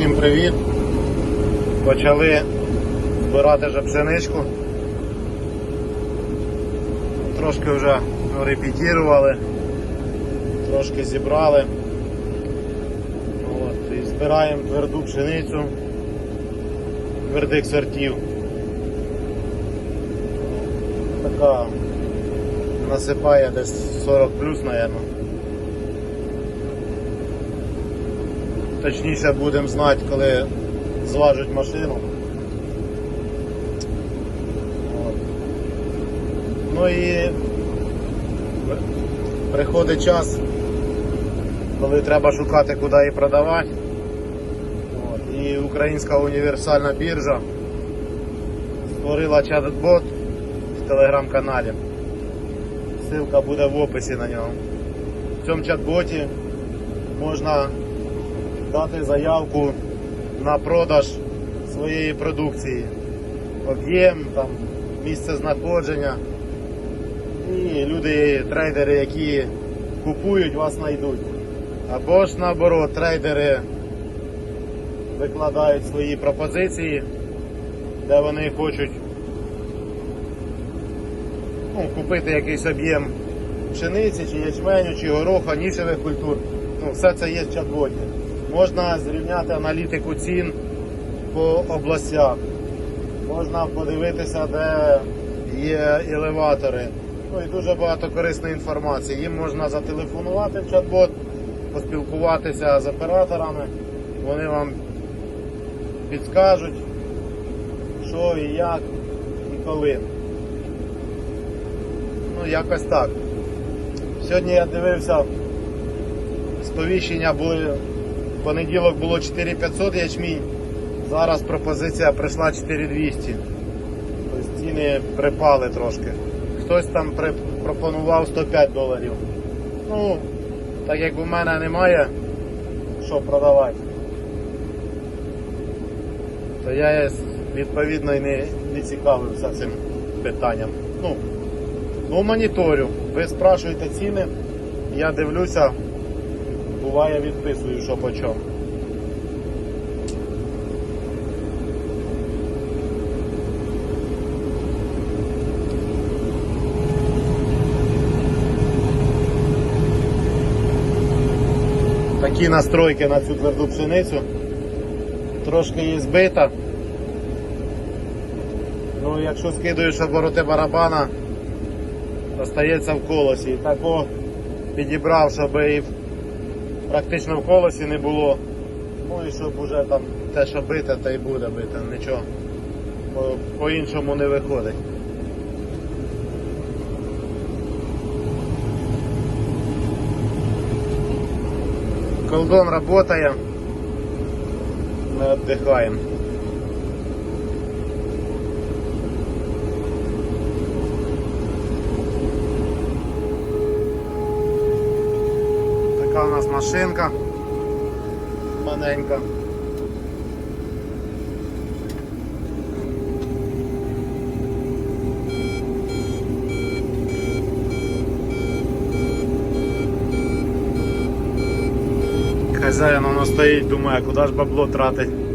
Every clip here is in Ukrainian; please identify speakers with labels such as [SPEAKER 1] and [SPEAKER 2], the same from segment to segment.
[SPEAKER 1] Всім привіт! Почали збирати вже пшеничку. Трошки вже репетірували, трошки зібрали. От, і збираємо тверду пшеницю твердих сортів. Така насипає десь 40 плюс, мабуть. Точніше будемо знати, коли зважать машину. Ну і приходить час, коли треба шукати, куди її продавати. І Українська універсальна біржа створила чат-бот в телеграм-каналі. Ссылка буде в описі на нього. В цьому чат-боті можна дати заявку на продаж своєї продукції, об'єм, там, місце знаходження. І люди, трейдери, які купують, вас знайдуть. Або ж наоборот, трейдери викладають свої пропозиції, де вони хочуть ну, купити якийсь об'єм пшениці, чи ячменю, чи гороха, нішевих культур. Ну, все це є в чат-боті. Можна зрівняти аналітику цін по областях. Можна подивитися, де є елеватори. Ну і дуже багато корисної інформації. Їм можна зателефонувати в чат-бот, поспілкуватися з операторами. Вони вам підскажуть, що і як і коли. Ну, якось так. Сьогодні я дивився, сповіщення були понеділок було 4500 ячмінь, зараз пропозиція прийшла 4200. Тобто ціни припали трошки. Хтось там пропонував 105 доларів. Ну, так як у мене немає що продавати, то я відповідно і не, не цікавився цим питанням. Ну, ну моніторю. Ви спрашуєте ціни, я дивлюся, буває відписую, що по. Такі настройки на цю тверду пшеницю. Трошки її збита. Ну, якщо скидуєш обороти барабана, остається в колосі. Тако підібрав, щоб і практично в колосі не було. Ну і щоб вже там те, що бите, те й буде бите. Нічого по- по-іншому не виходить. Колдон работає. Ми віддихаємо. нас машинка маленька. Хазяїн воно стоїть, думає, куди ж бабло тратить.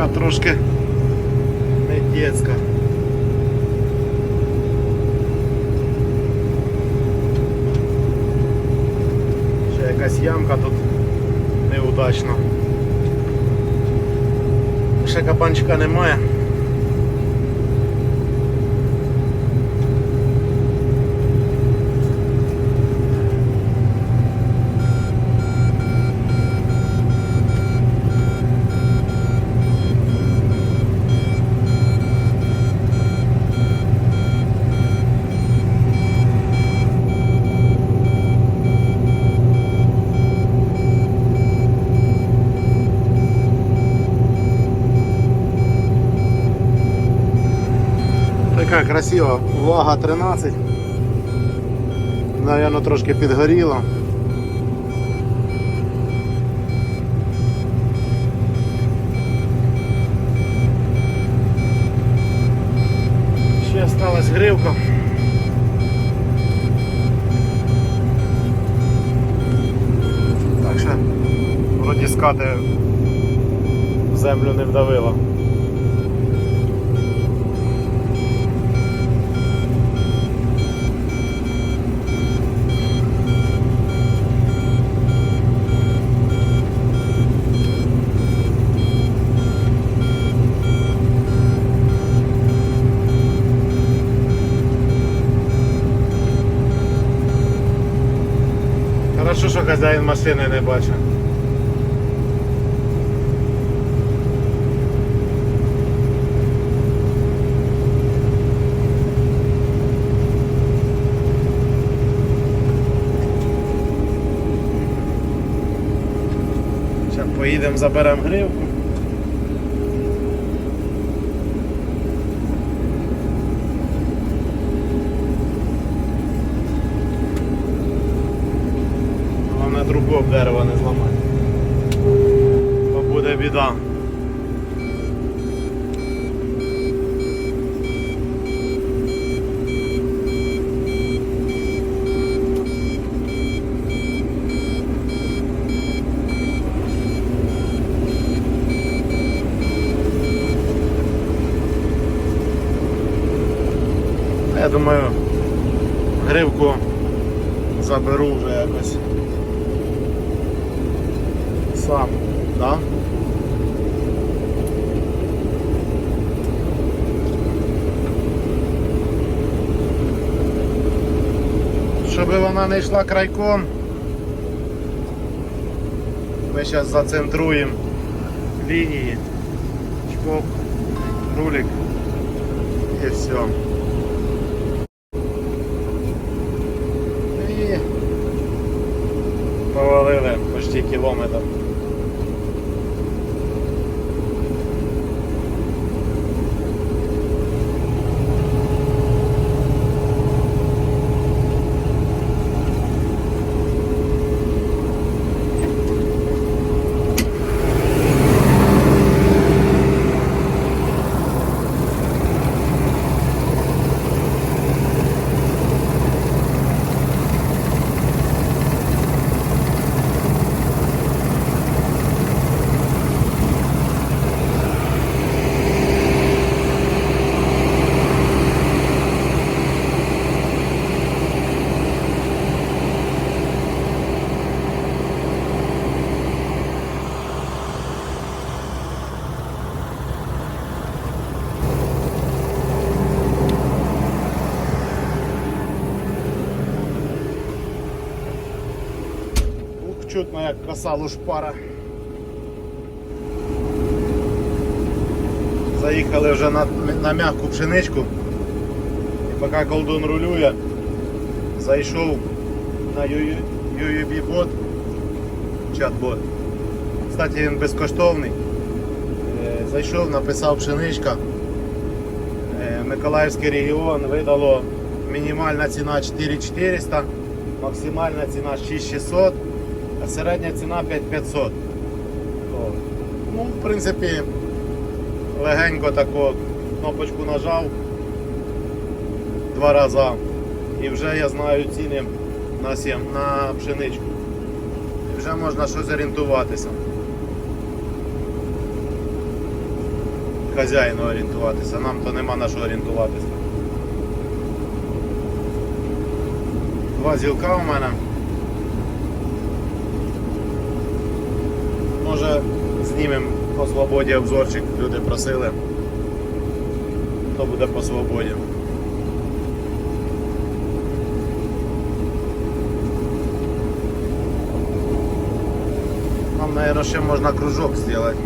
[SPEAKER 1] Така трошки не дітська. Ще якась ямка тут неудачна. Ще кабанчика немає. Така красива вага 13. Навірно, трошки підгоріло. Ось гривка. Так що вроді скати землю не вдавило. Хорошо, що хазяїн машини не. Зараз поїдемо, заберемо гривку. Трубу об дерево не зламати. То буде біда. Я думаю, гривку заберу вже якось сам, да? Щоб вона не йшла крайком, ми зараз зацентруємо лінії, чпок, рулик і все. І повалили почти кілометр. Чутно як коса лушпара. Заїхали вже на, на м'яку пшеничку. І поки колдун рулює, зайшов на UUB бот, чат-бот. Кстати, він безкоштовний. Е, Зайшов, написав пшеничка. Е, Миколаївський регіон видало мінімальна ціна 4400, максимальна ціна 6600, а середня ціна 5500. То, Ну, в принципі, легенько тако кнопочку нажав два рази і вже я знаю ціни на, сім, на пшеничку. І вже можна щось орієнтуватися. Хазяїну орієнтуватися, нам то нема на що орієнтуватися. Два зілка у мене. Може знімемо по свободі обзорчик, люди просили. То буде по свободі. Нам, наверное, ще можна кружок зробити.